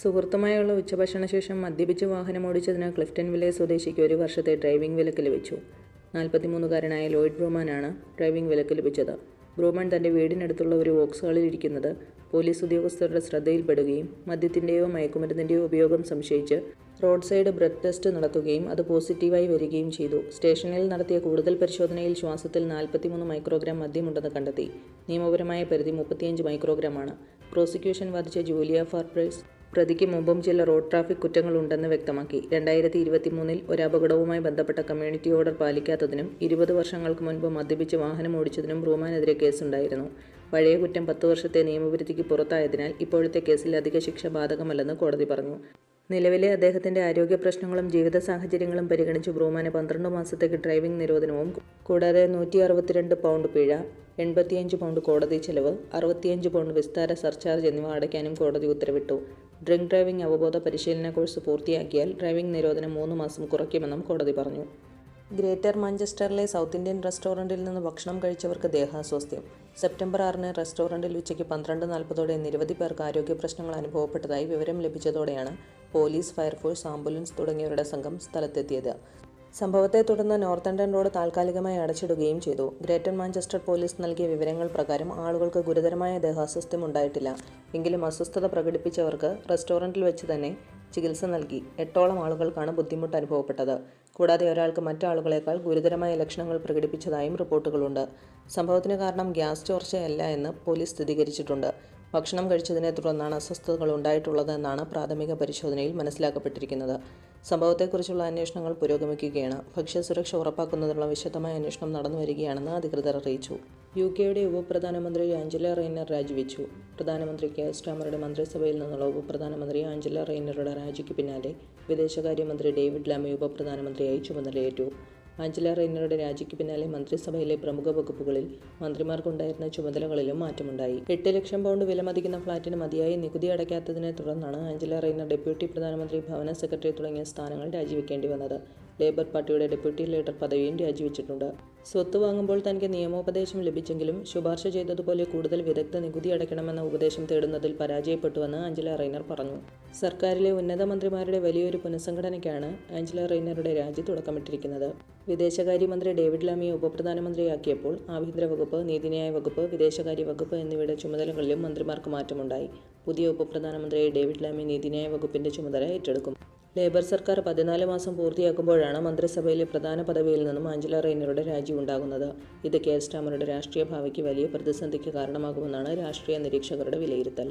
സുഹൃത്തുമായുള്ള ഉച്ചഭക്ഷണശേഷം മദ്യപിച്ച് വാഹനമോടിച്ചതിന് Clifton village സ്വദേശിക്ക് ഒരു വർഷത്തെ ഡ്രൈവിംഗ് വിലക്ക് ലഭിച്ചു. നാൽപ്പത്തിമൂന്നുകാരനായ ലോയിഡ് ബ്രൂമാനാണ് ഡ്രൈവിംഗ് വിലക്ക് ലഭിച്ചത്. ബ്രൂമാൻ തന്റെ വീടിനടുത്തുള്ള ഒരു വോക്സ്ഹാളിൽ ഇരിക്കുന്നത് പോലീസ് ഉദ്യോഗസ്ഥരുടെ ശ്രദ്ധയിൽപ്പെടുകയും മദ്യത്തിന്റെയോ മയക്കുമരുന്നിന്റെയോ ഉപയോഗം സംശയിച്ച് റോഡ് സൈഡ് ബ്രെത്ത് ടെസ്റ്റ് നടത്തുകയും അത് പോസിറ്റീവായി വരികയും ചെയ്തു. സ്റ്റേഷനിൽ നടത്തിയ കൂടുതൽ പരിശോധനയിൽ ശ്വാസത്തിൽ നാൽപ്പത്തിമൂന്ന് മൈക്രോഗ്രാം മദ്യമുണ്ടെന്ന് കണ്ടെത്തി. നിയമപരമായ പരിധി മുപ്പത്തിയഞ്ച് മൈക്രോഗ്രാമാണ്. പ്രോസിക്യൂഷൻ വാദിച്ച ജൂലിയ ഫാർപ്രൈസ് പ്രതിക്ക് മുമ്പും ചില റോഡ് ട്രാഫിക് കുറ്റങ്ങളുണ്ടെന്ന് വ്യക്തമാക്കി. രണ്ടായിരത്തി ഇരുപത്തിമൂന്നിൽ ഒരു അപകടവുമായി ബന്ധപ്പെട്ട കമ്മ്യൂണിറ്റി ഓർഡർ പാലിക്കാത്തതിനും ഇരുപത് വർഷങ്ങൾക്ക് മുൻപ് മദ്യപിച്ച് വാഹനം ഓടിച്ചതിനും റൂമാനെതിരെ കേസുണ്ടായിരുന്നു. പഴയ കുറ്റം പത്ത് വർഷത്തെ നിയമപരിധിക്ക് പുറത്തായതിനാൽ ഇപ്പോഴത്തെ കേസിൽ അധിക ശിക്ഷ ബാധകമല്ലെന്ന് കോടതി പറഞ്ഞു. നിലവിലെ അദ്ദേഹത്തിന്റെ ആരോഗ്യ പ്രശ്നങ്ങളും ജീവിത സാഹചര്യങ്ങളും പരിഗണിച്ച് ബ്രൂമാന് പന്ത്രണ്ട് മാസത്തേക്ക് ഡ്രൈവിംഗ് നിരോധനവും കൂടാതെ നൂറ്റി അറുപത്തിരണ്ട് പൗണ്ട് പിഴ എൺപത്തിയഞ്ച് പൗണ്ട് കോടതി ചെലവ് അറുപത്തിയഞ്ച് പൗണ്ട് വിസ്താര സർചാർജ് എന്നിവ അടയ്ക്കാനും കോടതി ഉത്തരവിട്ടു. ഡ്രിങ്ക് ഡ്രൈവിംഗ് അവബോധ പരിശീലന കോഴ്സ് പൂർത്തിയാക്കിയാൽ ഡ്രൈവിംഗ് നിരോധനം മൂന്ന് മാസം കുറയ്ക്കുമെന്നും കോടതി പറഞ്ഞു. ഗ്രേറ്റർ മാഞ്ചസ്റ്ററിലെ സൗത്ത് ഇന്ത്യൻ റെസ്റ്റോറന്റിൽ നിന്ന് ഭക്ഷണം കഴിച്ചവർക്ക് ദേഹാസ്വാസ്ഥ്യം. സെപ്റ്റംബർ ആറിന് റെസ്റ്റോറന്റിൽ ഉച്ചയ്ക്ക് പന്ത്രണ്ട് നാൽപ്പതോടെ നിരവധി പേർക്ക് ആരോഗ്യ പ്രശ്നങ്ങൾ അനുഭവപ്പെട്ടതായി വിവരം ലഭിച്ചതോടെയാണ് പോലീസ് ഫയർഫോഴ്സ് ആംബുലൻസ് തുടങ്ങിയവരുടെ സംഘം സ്ഥലത്തെത്തിയത്. സംഭവത്തെ തുടർന്ന് നോർത്തണ്ടൻ റോഡ് താൽക്കാലികമായി അടച്ചിടുകയും ചെയ്തു. ഗ്രേറ്റർ മാഞ്ചസ്റ്റർ പോലീസ് നൽകിയ വിവരങ്ങൾ പ്രകാരം ആളുകൾക്ക് ഗുരുതരമായ ദേഹാസ്വാസ്ഥ്യം ഉണ്ടായിട്ടില്ല. എങ്കിലും അസ്വസ്ഥത പ്രകടിപ്പിച്ചവർക്ക് റെസ്റ്റോറന്റിൽ വെച്ച് തന്നെ ചികിത്സ നൽകി. എട്ടോളം ആളുകൾക്കാണ് ബുദ്ധിമുട്ട് അനുഭവപ്പെട്ടത്. കൂടാതെ ഒരാൾക്ക് മറ്റാളുകളെക്കാൾ ഗുരുതരമായ ലക്ഷണങ്ങൾ പ്രകടിപ്പിച്ചതായും റിപ്പോർട്ടുകളുണ്ട്. സംഭവത്തിന് കാരണം ഗ്യാസ് ചോർച്ചയല്ല എന്ന് പോലീസ് സ്ഥിരീകരിച്ചിട്ടുണ്ട്. ഭക്ഷണം കഴിച്ചതിനെ തുടർന്നാണ് അസ്വസ്ഥതകൾ ഉണ്ടായിട്ടുള്ളതെന്നാണ് പ്രാഥമിക പരിശോധനയിൽ മനസ്സിലാക്കപ്പെട്ടിരിക്കുന്നത്. സംഭവത്തെക്കുറിച്ചുള്ള അന്വേഷണങ്ങൾ പുരോഗമിക്കുകയാണ്. ഭക്ഷ്യസുരക്ഷ ഉറപ്പാക്കുന്നതിനുള്ള വിശദമായ അന്വേഷണം നടന്നു വരികയാണെന്ന് അധികൃതർ അറിയിച്ചു. യു കെയുടെ ഉപപ്രധാനമന്ത്രി ആഞ്ചല റെയ്നർ രാജിവെച്ചു. പ്രധാനമന്ത്രി കെ സ്റ്റാമറുടെ മന്ത്രിസഭയിൽ നിന്നുള്ള ഉപപ്രധാനമന്ത്രി ആഞ്ചല റെയ്നറുടെ രാജിക്ക് പിന്നാലെ വിദേശകാര്യമന്ത്രി ഡേവിഡ് ലാമി ഉപപ്രധാനമന്ത്രിയായി ചുമതലയേറ്റു. ആഞ്ചല റെയ്നറുടെ രാജിക്ക് പിന്നാലെ മന്ത്രിസഭയിലെ പ്രമുഖ വകുപ്പുകളിൽ മന്ത്രിമാർക്കുണ്ടായിരുന്ന ചുമതലകളിലും മാറ്റമുണ്ടായി. എട്ട് ലക്ഷം പൗണ്ട് വിലമതിക്കുന്ന ഫ്ളാറ്റിന് മതിയായി നികുതി അടയ്ക്കാത്തതിനെ തുടർന്നാണ് ആഞ്ചല റെയ്നർ ഡെപ്യൂട്ടി പ്രധാനമന്ത്രി ഭവന സെക്രട്ടറി തുടങ്ങിയ സ്ഥാനങ്ങൾ രാജിവെക്കേണ്ടി വന്നത്. ലേബർ പാർട്ടിയുടെ ഡെപ്യൂട്ടി ലീഡർ പദവിയും രാജിവെച്ചിട്ടുണ്ട്. സ്വത്ത് വാങ്ങുമ്പോൾ തനിക്ക് നിയമോപദേശം ലഭിച്ചെങ്കിലും ശുപാർശ ചെയ്തതുപോലെ കൂടുതൽ വിദഗ്ധ നികുതി അടയ്ക്കണമെന്ന ഉപദേശം തേടുന്നതിൽ പരാജയപ്പെട്ടുവെന്ന് ആഞ്ചല റെയ്നർ പറഞ്ഞു. സർക്കാരിലെ ഉന്നത മന്ത്രിമാരുടെ വലിയൊരു പുനഃസംഘടനയ്ക്കാണ് ആഞ്ചല റെയ്നറുടെ രാജി തുടക്കമിട്ടിരിക്കുന്നത്. വിദേശകാര്യമന്ത്രി ഡേവിഡ് ലാമിയെ ഉപപ്രധാനമന്ത്രിയാക്കിയപ്പോൾ ആഭ്യന്തര വകുപ്പ് നീതിന്യായ വകുപ്പ് വിദേശകാര്യ വകുപ്പ് എന്നിവയുടെ ചുമതലകളിലും മന്ത്രിമാർക്ക് മാറ്റമുണ്ടായി. പുതിയ ഉപപ്രധാനമന്ത്രിയായി ഡേവിഡ് ലാമി നീതിന്യായ വകുപ്പിന്റെ ചുമതല ഏറ്റെടുക്കും. ലേബർ സർക്കാർ പതിനാല് മാസം പൂർത്തിയാക്കുമ്പോഴാണ് മന്ത്രിസഭയിലെ പ്രധാന പദവിയിൽ നിന്നും ആഞ്ചല റെയ്നറുടെ രാജി ഉണ്ടാകുന്നത്. ഇത് കെയർ സ്റ്റാമറുടെ രാഷ്ട്രീയ ഭാവിക്ക് വലിയ പ്രതിസന്ധിക്ക് കാരണമാകുമെന്നാണ് രാഷ്ട്രീയ നിരീക്ഷകരുടെ വിലയിരുത്തൽ.